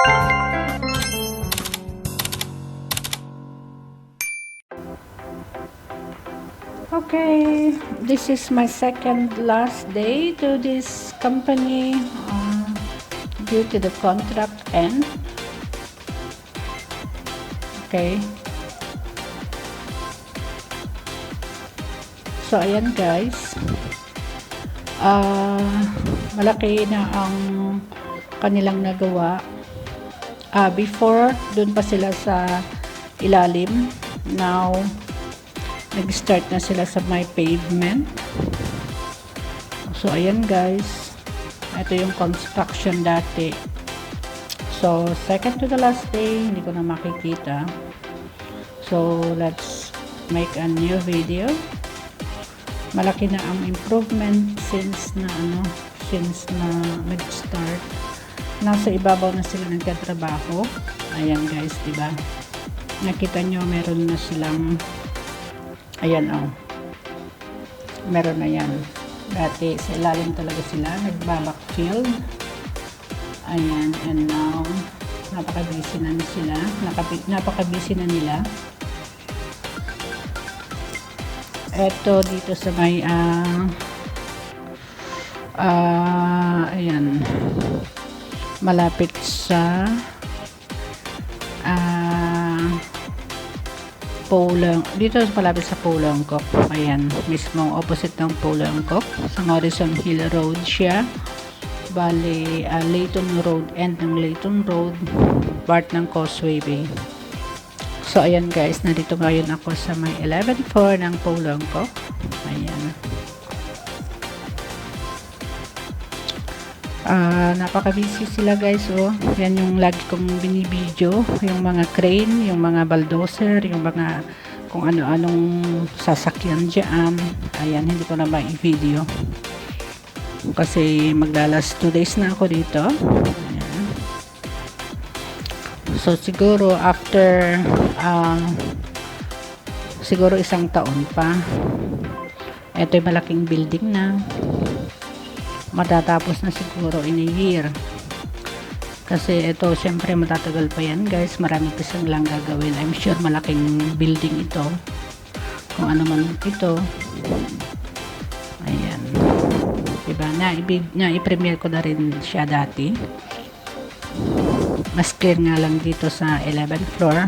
Okay, this is my second last day to this company uh, due to the contract end. Okay. So, ayan guys. Ah, malaki na ang kanilang nagawa. Ah, before, dun pa sila sa ilalim. Now, nag-start na sila sa my pavement. So, ayan guys. Ito yung construction dati. So, second to the last day, hindi ko na makikita. So, let's make a new video. Malaki na ang improvement since na ano, since na nag-start. Nasa ibabaw na sila nagtatrabaho. Ayan guys, 'di ba? Nakita nyo, meron na silang Ayan oh. Meron na yan. Dati sa ilalim talaga sila. Nagbabackfield. Ayan. And now, napaka-busy na sila. Napaka-busy na nila. Eto dito sa may ah ah ayan malapit sa ah Pulang, dito malapit sa Pulangkok. Ayan, mismong opposite ng Pulangkok. Sa Morrison Hill Road siya. Bali, uh, Layton Road, end ng Layton Road, part ng Causeway Bay. So, ayan guys, nandito ngayon ako sa may 11th floor ng Pulangkok. Ah, napaka-busy sila guys oh. Yan yung lagi kong binibideo, yung mga crane, yung mga bulldozer, yung mga kung ano-anong sasakyan diyan. Ayan, hindi ko na ma-video. Kasi maglalas 2 days na ako dito. Ayan. So siguro after ah, siguro isang taon pa. Ito yung malaking building na matatapos na siguro in a year. Kasi ito, syempre matatagal pa yan guys. Marami pa siyang lang gagawin. I'm sure malaking building ito. Kung ano man ito. Ayan. Diba? Na, na i-premiere ko na rin siya dati. Mas clear nga lang dito sa 11th floor.